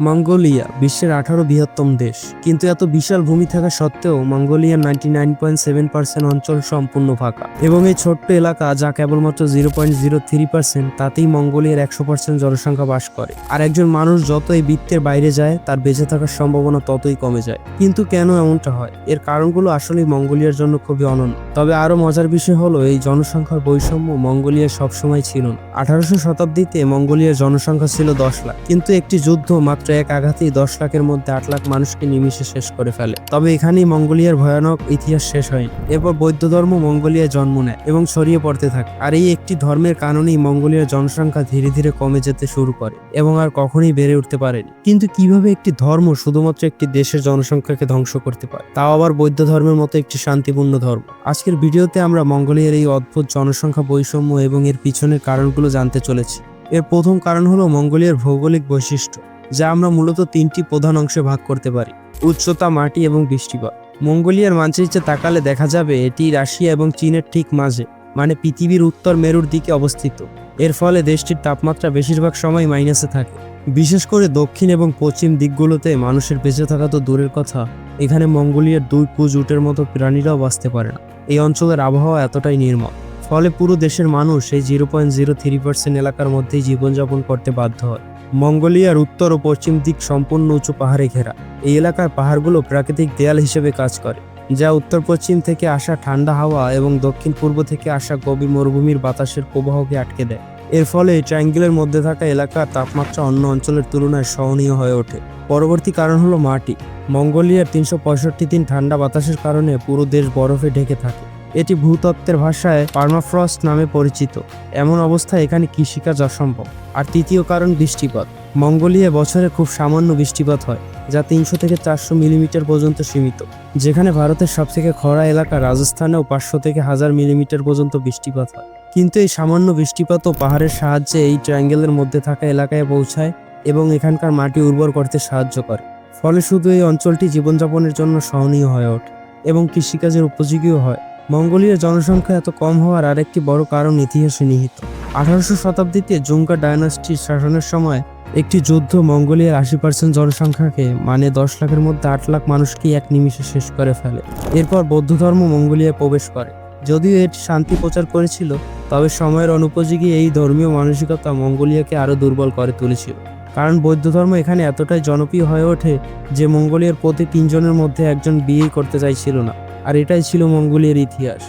Mongolia, বিশ্বের আঠারো বৃহত্তম দেশ। কিন্তু এত বিশাল ভূমি থাকা সত্ত্বেও মঙ্গোলিয়ার ninety nine point seven percent অঞ্চল সম্পূর্ণ ফাঁকা। এবং এই ছোট্ট এলাকা, যা কেবলমাত্র zero point zero three percent, তাতেই মঙ্গোলিয়ার একশো পার্সেন্ট জনসংখ্যা বাস করে। আর একজন মানুষ যত এই বৃত্তের বাইরে যায়, তার বেঁচে থাকার সম্ভাবনা ততই কমে যায়। কিন্তু কেন এমনটা হয়? এর কারণগুলো আসলেই মঙ্গোলিয়ার জন্য খুবই অনন্য। তবে আরও মজার বিষয় হলো, এই জনসংখ্যার বৈষম্য মঙ্গোলিয়া সবসময় ছিল না। আঠারোশো শতাব্দীতে মঙ্গোলিয়ার জনসংখ্যা ছিল দশ লাখ। কিন্তু একটি যুদ্ধ মাত্র এক আঘাতেই দশ লাখের মধ্যে আট লাখ মানুষকে নিমিশে শেষ করে ফেলে। তবে এখানেই মঙ্গোলিয়ার ভয়ানক ইতিহাস শেষ হয়নি। এরপর বৌদ্ধ ধর্ম মঙ্গোলিয়ায় জন্ম নেয় এবং ছড়িয়ে পড়তে থাকে। আর এই একটি ধর্মের কারণেই মঙ্গোলিয়ার জনসংখ্যা ধীরে ধীরে কমে যেতে শুরু করে এবং আর কখনোই বেড়ে উঠতে পারেনি। কিন্তু কীভাবে একটি ধর্ম শুধুমাত্র একটি দেশের জনসংখ্যাকে ধ্বংস করতে পারে? তাও আবার বৌদ্ধ ধর্মের মতো একটি শান্তিপূর্ণ ধর্ম। আজকের ভিডিওতে আমরা মঙ্গোলিয়ার এই অদ্ভুত জনসংখ্যা বৈষম্য এবং এর পিছনের কারণগুলো জানতে চলেছি। এর প্রথম কারণ হলো মঙ্গোলিয়ার ভৌগোলিক বৈশিষ্ট্য। যা আমরা মূলত তিনটি প্রধান অংশে ভাগ করতে পারি। উচ্চতা, মাটি এবং বৃষ্টিপাত মঙ্গোলিয়ার মানচিত্রে তাকালে দেখা যাবে এটি রাশিয়া এবং চীনের ঠিক মাঝে মানে পৃথিবীর উত্তর মেরুর দিকে অবস্থিত। এর ফলে দেশটির তাপমাত্রা বেশিরভাগ সময় মাইনাসে থাকে। বিশেষ করে দক্ষিণ এবং পশ্চিম দিকগুলোতে মানুষের বেঁচে থাকা তো দূরের কথা, এখানে মঙ্গোলিয়ার দুই পুজ উটের মতো প্রাণীরাও বাঁচতে পারে না। এই অঞ্চলের আবহাওয়া এতটাই নির্মল। ফলে পুরো দেশের মানুষ এই zero point zero three percent এলাকার মধ্যেই জীবনযাপন করতে বাধ্য হয়। মঙ্গোলিয়ার উত্তর ও পশ্চিম দিক সম্পূর্ণ উঁচু পাহাড়ে ঘেরা। এই এলাকার পাহাড়গুলো প্রাকৃতিক দেয়াল হিসেবে কাজ করে, যা উত্তর পশ্চিম থেকে আসা ঠান্ডা হাওয়া এবং দক্ষিণ পূর্ব থেকে আসা গভীর মরুভূমির বাতাসের প্রবাহকে আটকে দেয়। এর ফলে এই ট্রায়াঙ্গেলের মধ্যে থাকা এলাকার তাপমাত্রা অন্য অঞ্চলের তুলনায় সহনীয় হয়ে ওঠে। পরবর্তী কারণ হলো মাটি। মঙ্গোলিয়ার তিনশো পঁয়ষট্টি দিন ঠান্ডা বাতাসের কারণে পুরো দেশ বরফে ঢেকে থাকে। এটি ভূতত্ত্বের ভাষায় পার্মাফ্রস্ট নামে পরিচিত। এমন অবস্থায় এখানে কৃষিকাজ অসম্ভব? আর তৃতীয় কারণ বৃষ্টিপাত। মঙ্গোলিয়া বছরে খুব সামান্য বৃষ্টিপাত হয়, যা তিনশো থেকে চারশো মিলিমিটার পর্যন্ত সীমিত, যেখানে ভারতের সবথেকে খরা এলাকা রাজস্থানেও পাঁচশো থেকে হাজার মিলিমিটার পর্যন্ত বৃষ্টিপাত হয়। কিন্তু এই সামান্য বৃষ্টিপাত ও পাহাড়ের সাহায্যে এই ট্রায়াঙ্গেলের মধ্যে থাকা এলাকায় পৌঁছায় এবং এখানকার মাটি উর্বর করতে সাহায্য করে। ফলে শুধু এই অঞ্চলটি জীবনযাপনের জন্য সহনীয় হয়ে ওঠে এবং কৃষিকাজের উপযোগীও হয়। মঙ্গোলিয়ার জনসংখ্যা এত কম হওয়ার আরেকটি বড় কারণ ইতিহাসে নিহিত। আঠারোশো শতাব্দীতে জুঙ্কা ডায়নাস্টির শাসনের সময় একটি যুদ্ধ মঙ্গোলিয়ার আশি পার্সেন্ট জনসংখ্যাকে মানে দশ লাখের মধ্যে আট লাখ মানুষকে এক নিমিষে শেষ করে ফেলে। এরপর বৌদ্ধ ধর্ম মঙ্গোলিয়ায় প্রবেশ করে। যদিও এটি শান্তি প্রচার করেছিল, তবে সময়ের অনুপযোগী এই ধর্মীয় মানসিকতা মঙ্গোলিয়াকে আরও দুর্বল করে তুলেছিল। কারণ বৌদ্ধ ধর্ম এখানে এতটাই জনপ্রিয় হয়ে ওঠে যে মঙ্গোলিয়ার প্রতি তিনজনের মধ্যে একজন বিয়েই করতে চাইছিল না। আর এটাই ছিল মঙ্গোলিয়ার ইতিহাস।